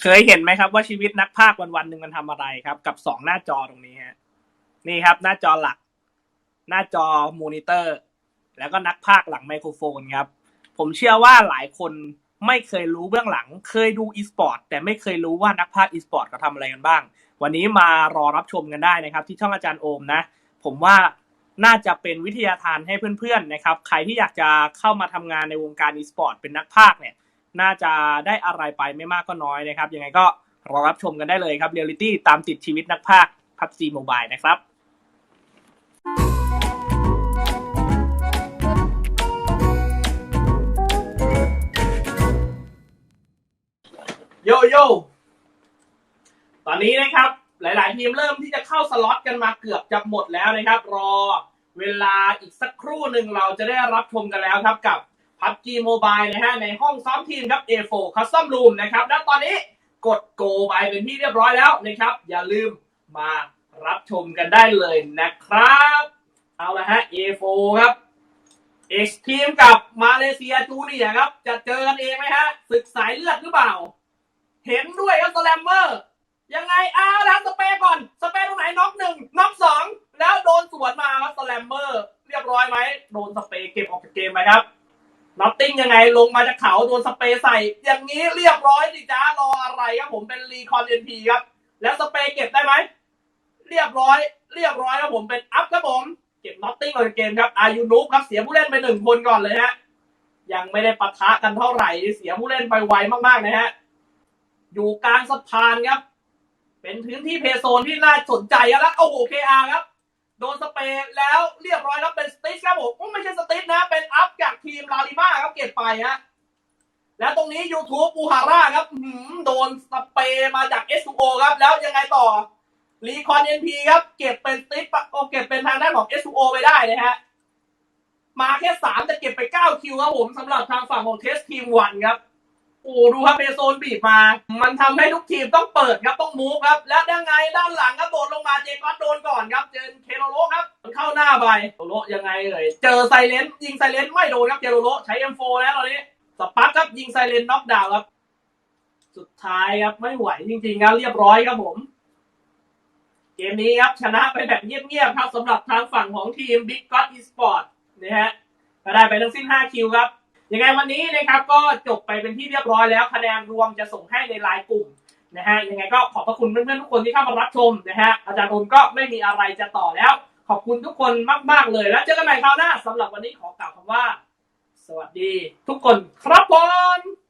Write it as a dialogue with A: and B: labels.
A: เคยเห็นไหมครับว่าชีวิตนักพากันวันๆหนึ่งมันทำอะไรครับ กับสองหน้าจอตรงนี้ฮะนี่ครับ หน้าจอหลัก หน้าจอมอนิเตอร์ แล้วก็นักพากหลังไมโครโฟนครับ ผมเชื่อว่าหลายคนไม่เคยรู้เบื้องหลัง เคยดูอีสปอร์ตแต่ไม่เคยรู้ว่านักพากอีสปอร์ตเขาทำอะไรกันบ้าง วันนี้มารอรับชมกันได้นะครับ ที่ช่องอาจารย์โอมนะ ผมว่าน่าจะเป็นวิทยาทานให้เพื่อนๆนะครับ ใครที่อยากจะเข้ามาทำงานในวงการอีสปอร์ตเป็นนักพากเนี่ย น่าจะได้อะไรไปไม่มากก็น้อยนะครับ ยังไงก็รอรับชมกันได้เลยครับเรียลลิตี้ตามติดชีวิตนักพากย์พับจีโมบายนะครับโยโย่ตอนนี้นะครับ หลาย ๆ ทีมเริ่มที่จะเข้าสล็อตกันมาเกือบจะหมดแล้วนะครับ รอเวลาอีกสักครู่หนึ่งเราจะได้รับชมกันแล้วครับกับ PUBG Mobile นะฮะในห้องซ้อมทีมครับ A4 Custom Room นะครับและตอนนี้กด Go ไปเป็นที่เรียบร้อยแล้วนะครับ อย่าลืมมารับชมกันได้เลยนะครับ เอาละฮะ A4 ครับ X ทีมกับมาเลเซียจูเนียครับ จะเจอกันเองไหมฮะศึกสายเลือดหรือเปล่า เห็นด้วยครับสแลมเมอร์ ยังไงอ้าวแล้วสเปร์ก่อน สเปร์ตรงไหนน็อกหนึ่งน็อกส น็อตติ้งยังไงลงมาจากเขาโดนสเปรย์ใส่ อย่างนี้เรียบร้อยสิจ้ารออะไรครับผมเป็นรีคอนเอ็นพีครับ แล้วสเปรย์เก็บได้ไหม เรียบร้อย เรียบร้อยครับผมเป็นอัพครับผม เก็บน็อตติ้งออกจากเกมครับอายุนุครับเสียผู้เล่นไปหนึ่งคนก่อนเลยฮะยังไม่ได้ปะทะกันเท่าไหร่เสียผู้เล่นไปไวมากๆนะฮะอยู่กลางสะพานครับ เป็นพื้นที่เพโซนที่น่าสนใจแล้วโอ้โหเคอาครับ โดนสเปรย์แล้วเรียบร้อยครับเป็นสติชครับผมโอ้ไม่ใช่สติชนะเป็นอัพกที ฮะ แล้วตรงนี้ YouTube อูฮาร่าครับโดนสเปย์มาจาก s อ o ครับ แล้วยังไงต่อรีคอนเอ็นพีครับ เก็บเป็นติชปโอเก็บเป็นทางด้านของ s อ o ไปได้นะฮะ มาแค่สามแต่เก็บไปเก้าคิวครับผมสำหรับทางฝั่งของเทสทีมวันครับโอ้ดูครับเบโซนบีบมา มันทำให้ทุกทีมต้องเปิดครับต้องมูฟครับ และยังไงด้านหลังครับโดดลงมาเจก็อตโดนก่อนครับ เจนเคโรโลครับ เข้าหน้าไปโรโลยังไงเอ่ย เจอไซเลนยิงไซเลนไม่โดนครับเจโรโลใช้ M4 แล้วตอนนี้สปักครับยิงไซเลนน็อกดาวน์ครับ สุดท้ายครับไม่ไหวจริงๆครับเรียบร้อยครับผม เกมนี้ครับชนะไปแบบเงียบๆครับสำหรับทางฝั่งของทีม Big God Esport นะฮะก็ได้ไปทั้งสิ้น 5 คิวครับยังไงวันนี้นะครับก็จบไปเป็นที่เรียบร้อยแล้วคะแนนรวมจะส่งให้ในไลน์กลุ่มนะฮะยังไงก็ขอบพระคุณเพื่อนๆทุกคนที่เข้ามารับชมนะฮะอาจารย์โอมก็ไม่มีอะไรจะต่อแล้ว ขอบคุณทุกคนมาก ๆ เลย แล้วเจอกันใหม่คราวหน้าสำหรับวันนี้ขอกล่าวคำว่า สวัสดีทุกคนครับผม